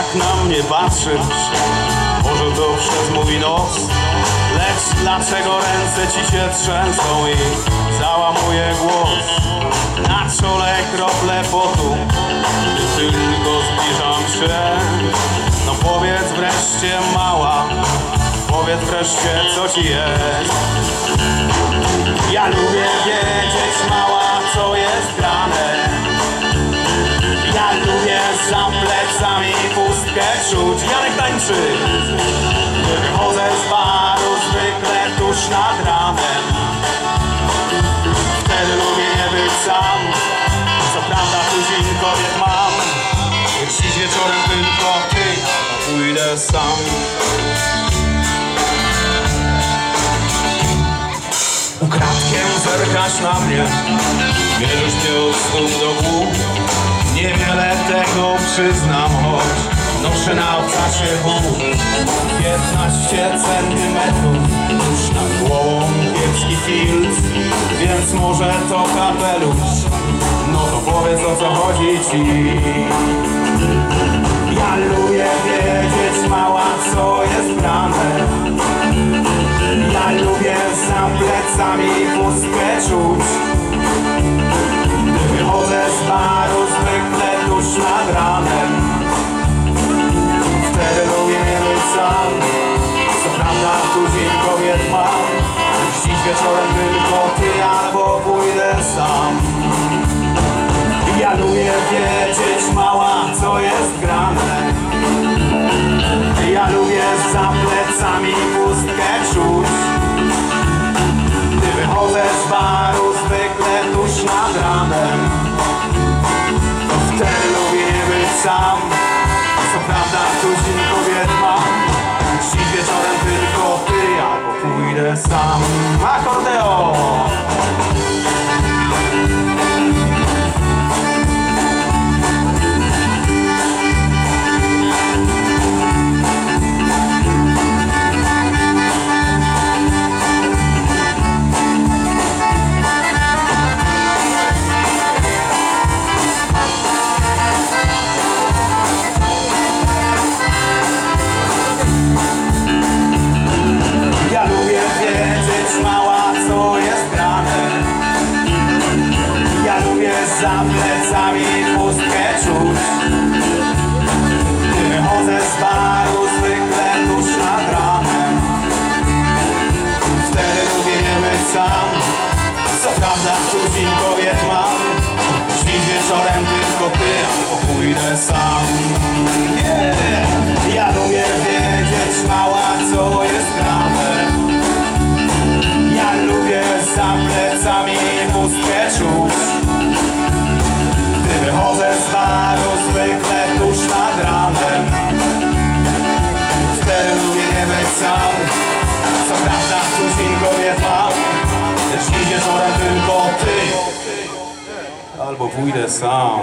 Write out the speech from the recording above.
tak na mnie patrzysz. Może to przez mój nos Lecz dlaczego ręce ci się trzęsą i załamuje głos? Na czole krople potu Gdy tylko zbliżam się. No powiedz wreszcie mała Powiedz wreszcie co ci jest. Ja lubię wiedzieć mała czuć Janek tańczy. Wychodzę z baru zwykle tuż nad ranem. Wtedy lubię nie być sam. Co prawda tuzin kobiet mam. Dziś wieczorem tylko ty Pójdę sam. Ukradkiem zerkasz na mnie. Bierzesz mnie od stóp do głów Niewiele tego przyznam, choć noszę na obcasie but 15 centymetrów. Już nad głową kiepski filtr Więc może to kapelusz No to powiedz o co chodzi ci tuzin kobiet mam Dziś wieczorem tylko ty albo pójdę sam albo pójdę plecami pustkę czuć. Gdy wychodzę z baru zwykle tuż nad ranem. Wtedy lubię nie być sam Co prawda tuzin kobiet mam. Dziś wieczorem tylko ty albo pójdę sam. Yeah. Ja lubię wiedzieć mała co jest grane. Ja lubię za plecami pustkę czuć wychodzę z baru zwykle tuż nad ranem. Lubię nie sam. Co prawda tuzin kobiet mam Lecz dziś wieczorem tylko ty. Albo pójdę sam